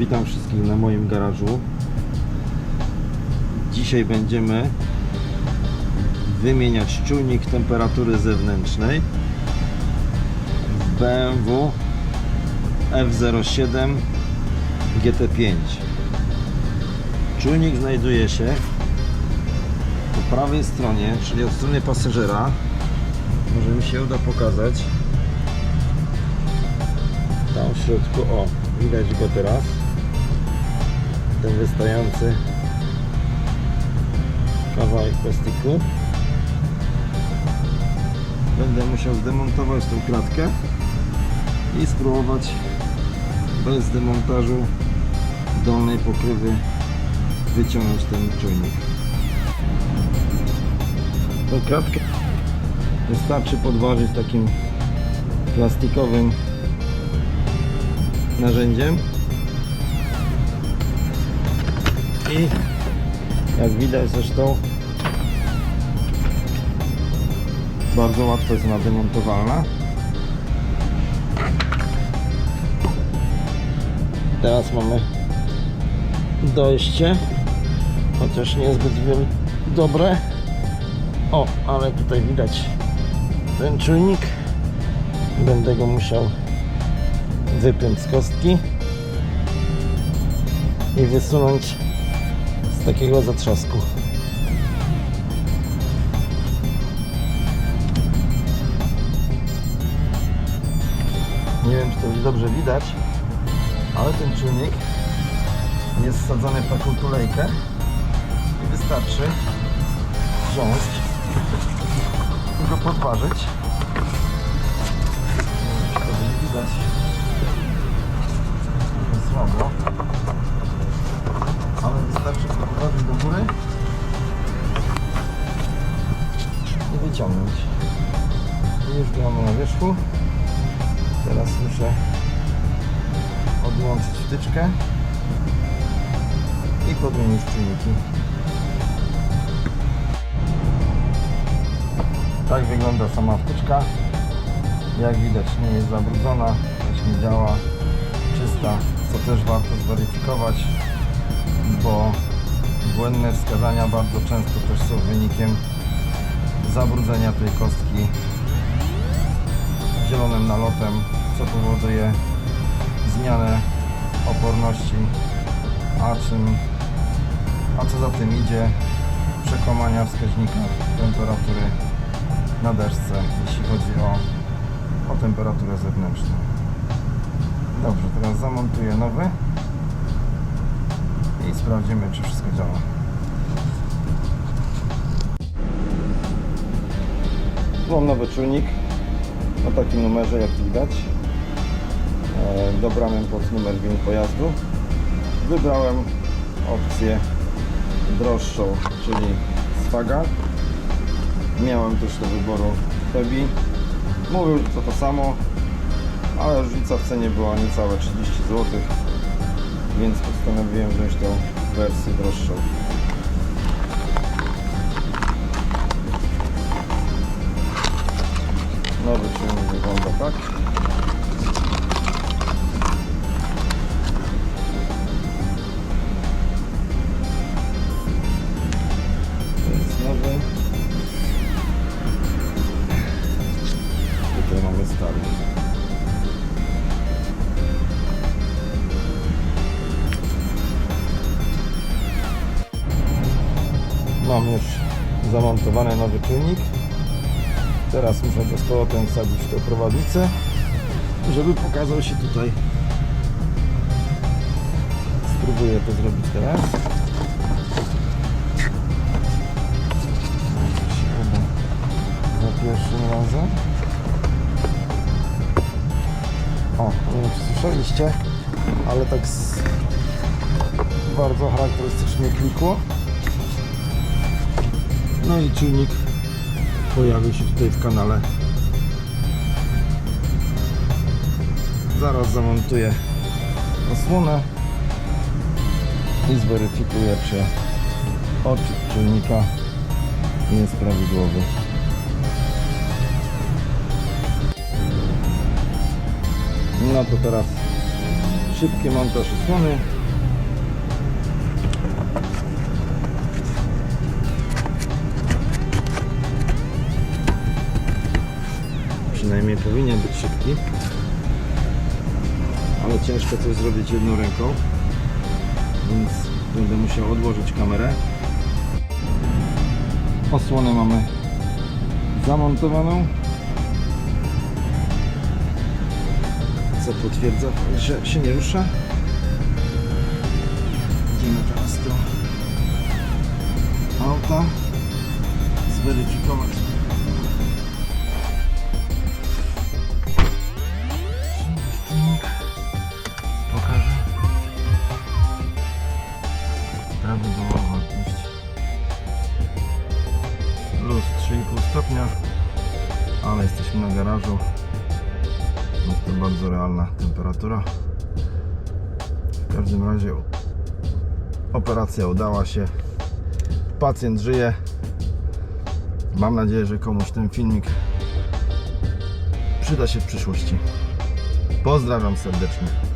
Witam wszystkich na moim garażu. Dzisiaj będziemy wymieniać czujnik temperatury zewnętrznej w BMW F07 GT5. Czujnik znajduje się po prawej stronie, czyli od strony pasażera. Może mi się uda pokazać. Tam w środku, o, widać go teraz. Ten wystający kawałek plastiku. Będę musiał zdemontować tą klatkę i spróbować bez demontażu dolnej pokrywy wyciągnąć ten czujnik. Tą klatkę wystarczy podważyć takim plastikowym narzędziem i jak widać zresztą bardzo łatwo jest ona demontowalna teraz mamy dojście chociaż niezbyt dobre. O, ale tutaj widać ten czujnik. Będę go musiał wypiąć z kostki i wysunąć z takiego zatrzasku. Nie wiem, czy to już dobrze widać, ale ten czujnik jest wsadzony w taką tulejkę i wystarczy wziąć i go podważyć. Nie wiem, czy to będzie widać słabo ale wystarczy podważyć do góry. I wyciągnąć. I już go mamy na wierzchu. Teraz muszę odłączyć wtyczkę i podmienić czujniki tak wygląda sama wtyczka. Jak widać nie jest zabrudzona właśnie działa. Czysta co też warto zweryfikować bo błędne wskazania bardzo często też są wynikiem zabrudzenia tej kostki zielonym nalotem co powoduje zmianę oporności a czym a co za tym idzie przekłamania wskaźnika temperatury na deszce jeśli chodzi o, o temperaturę zewnętrzną. Dobrze teraz zamontuję nowy i sprawdzimy czy wszystko działa. Mam nowy czujnik o takim numerze jak widać. E, dobrałem pod numer VIN pojazdu. Wybrałem opcję droższą czyli Swaga. Miałem też do wyboru Febi mówił to to samo ale różnica w cenie była niecałe 30 zł więc postanowiłem wziąć tą wersję droższą. Nowy czujnik wygląda tak. Mam już zamontowany nowy czujnik. Teraz muszę go z powrotem wsadzić w tę prowadnicę, żeby pokazał się tutaj. Spróbuję to zrobić teraz. Za pierwszym razem. O, nie wiem czy słyszeliście, ale tak z... bardzo charakterystycznie klikło. No i czujnik pojawił się tutaj w kanale. Zaraz zamontuję osłonę i zweryfikuję, czy odczyt czujnika jest prawidłowy. No to teraz Szybki montaż osłony. Przynajmniej powinien być szybki. Ale ciężko coś zrobić jedną ręką. Więc będę musiał odłożyć kamerę. Osłonę mamy zamontowaną. Co potwierdza, że się nie rusza. Idziemy teraz do auta zweryfikować. Stopnia, ale jesteśmy na garażu. Jest to bardzo realna temperatura. W każdym razie operacja udała się. Pacjent żyje. Mam nadzieję, że komuś ten filmik przyda się w przyszłości. Pozdrawiam serdecznie.